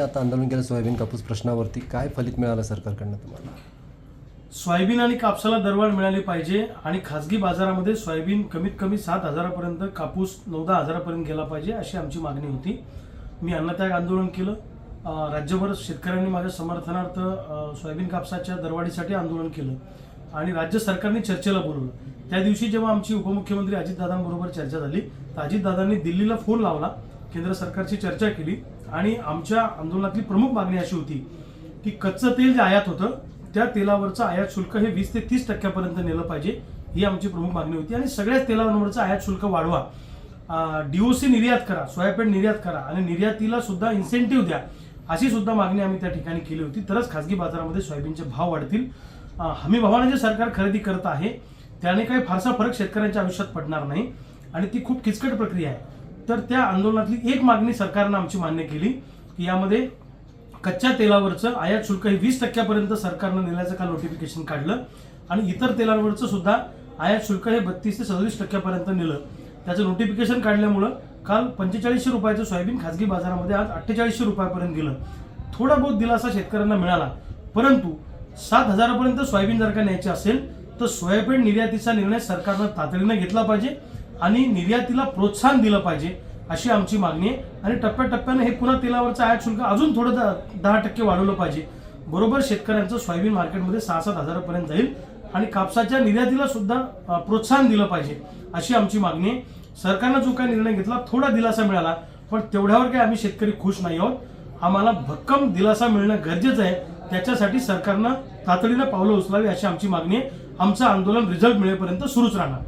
आता आंदोलन केलं सोयाबीन कापूस प्रश्नावरती काय फलित मिळालं सरकारकडनं तुम्हाला? सोयाबीन आणि कापसाला दरवाढ मिळाली पाहिजे आणि खासगी बाजारामध्ये सोयाबीन कमीत कमी सात हजारापर्यंत कापूस नऊ दहा हजारापर्यंत गेला पाहिजे अशी आमची मागणी होती. मी अन्नत्याग आंदोलन केलं. राज्यभर शेतकऱ्यांनी माझ्या समर्थनार्थ सोयाबीन कापसाच्या दरवाढीसाठी आंदोलन केलं आणि राज्य सरकारने चर्चेला बोलवलं. त्या दिवशी जेव्हा आमची उपमुख्यमंत्री अजितदादांबरोबर चर्चा झाली तर अजितदादांनी दिल्लीला फोन लावला. केंद्र सरकारची चर्चा केली आणि आमच्या आंदोलनातली प्रमुख मागणी अशी होती की कच्चं तेल जे आयात होतं त्या तेलावरचं आयात शुल्क हे वीस ते तीस टक्क्यापर्यंत नेलं पाहिजे ही आमची प्रमुख मागणी होती. आणि सगळ्याच तेलावरचं आयात शुल्क वाढवा. डीओसी निर्यात करा सोयाबीन निर्यात करा आणि निर्यातीला सुद्धा इन्सेंटिव्ह द्या अशी सुद्धा मागणी आम्ही त्या ठिकाणी केली होती. तरच खासगी बाजारामध्ये सोयाबीनचे भाव वाढतील. हमी भावाने जे सरकार खरेदी करत आहे त्याने काही फारसा फरक शेतकऱ्यांच्या आयुष्यात पडणार नाही. आणि ती खूप किचकट प्रक्रिया आहे. तर त्या आंदोलनातली एक मागणी सरकारनं आमची मान्य केली की यामध्ये कच्च्या तेलावरचं आयात शुल्क हे वीस टक्क्यापर्यंत सरकारनं नेल्याचं काल नोटिफिकेशन काढलं. आणि इतर तेलांवरचं सुद्धा आयात शुल्क हे बत्तीस ते सदतीस टक्क्यापर्यंत नेलं. त्याचं नोटिफिकेशन काढल्यामुळं काल पंचेचाळीसशे रुपयाचं सोयाबीन खाजगी बाजारामध्ये आज अठ्ठेचाळीसशे रुपयापर्यंत गेलं. थोडा बहुत दिलासा शेतकऱ्यांना मिळाला. परंतु सात हजारापर्यंत सोयाबीन जर का न्यायची असेल तर सोयाबीन निर्यातीचा निर्णय सरकारनं तातडीनं घेतला पाहिजे. आणि निर्यातीला प्रोत्साहन दिलं पाहिजे अशी आमची मागणी आहे. आणि टप्प्याटप्प्यानं हे पुन्हा तेलावरचं आयात शुल्क अजून थोडं द- दहा टक्के वाढवलं पाहिजे. बरोबर शेतकऱ्यांचं सोयाबीन मार्केटमध्ये सहा सात हजारापर्यंत जाईल आणि कापसाच्या निर्यातीला सुद्धा प्रोत्साहन दिलं पाहिजे अशी आमची मागणी आहे. सरकारनं जो काही निर्णय घेतला थोडा दिलासा मिळाला पण तेवढ्यावर काही आम्ही शेतकरी खुश नाही आहोत. आम्हाला भक्कम दिलासा मिळणं गरजेचं आहे. त्याच्यासाठी सरकारनं तातडीनं पावलं उचलावी अशी आमची मागणी आहे. आमचं आंदोलन रिझल्ट मिळेपर्यंत सुरूच राहणार.